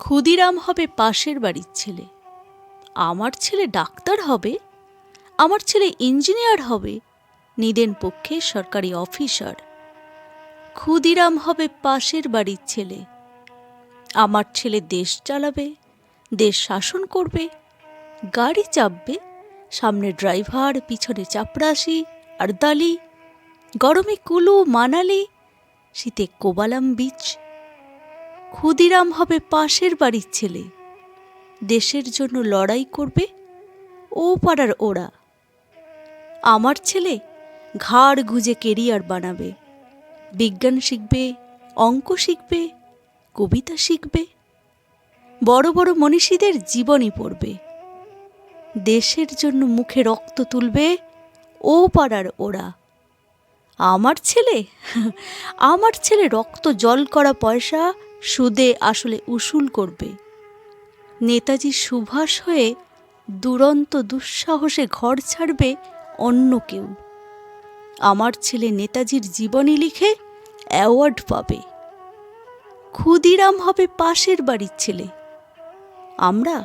ক্ষুদিরাম হবে পাশের বাড়ির ছেলে। আমার ছেলে ডাক্তার হবে, আমার ছেলে ইঞ্জিনিয়ার হবে, নিদেন পক্ষে সরকারি অফিসার। ক্ষুদিরাম হবে পাশের বাড়ির ছেলে। আমার ছেলে দেশ চালাবে, দেশ শাসন করবে, গাড়ি চাপবে, সামনে ড্রাইভার, পিছনে চাপরাশি আর দালি গরমে কুলু, মানালি, শীতে কোবালাম বিচ। ক্ষুদিরাম হবে পাশের বাড়ির ছেলে। দেশের জন্য লড়াই করবে ও পাড়ার ওরা। আমার ছেলে ঘাড় গুজে কেরিয়ার বানাবে। বিজ্ঞান শিখবে, অঙ্ক শিখবে, কবিতা শিখবে। বড় বড় মনীষীদের জীবনী পড়বে। দেশের জন্য মুখে রক্ত তুলবে ও পাড়ার ওরা। আমার ছেলে? আমার ছেলে রক্ত জল করা পয়সা সুদে আসলে উসুল করবে। নেতাজি সুভাষ হয়ে দুরন্ত দুঃসাহসে ঘর ছাড়বে অন্য কেউ। আমার ছেলে নেতাজির জীবনী লিখে অ্যাওয়ার্ড পাবে। ক্ষুদিরাম হবে পাশের বাড়ির ছেলে। আমরা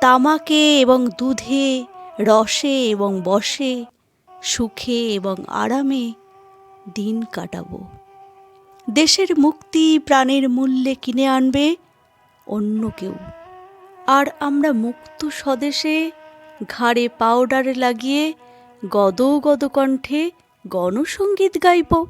তামাকে এবং দুধে, রসে এবং বসে, সুখে এবং আরামে দিন কাটাবো। দেশের মুক্তি প্রাণের মূল্যে কিনে আনবে অন্য কেউ। আর আমরা মুক্ত স্বদেশে ঘাড়ে পাউডার লাগিয়ে গদ গদ কণ্ঠে গণসঙ্গীত গাইব।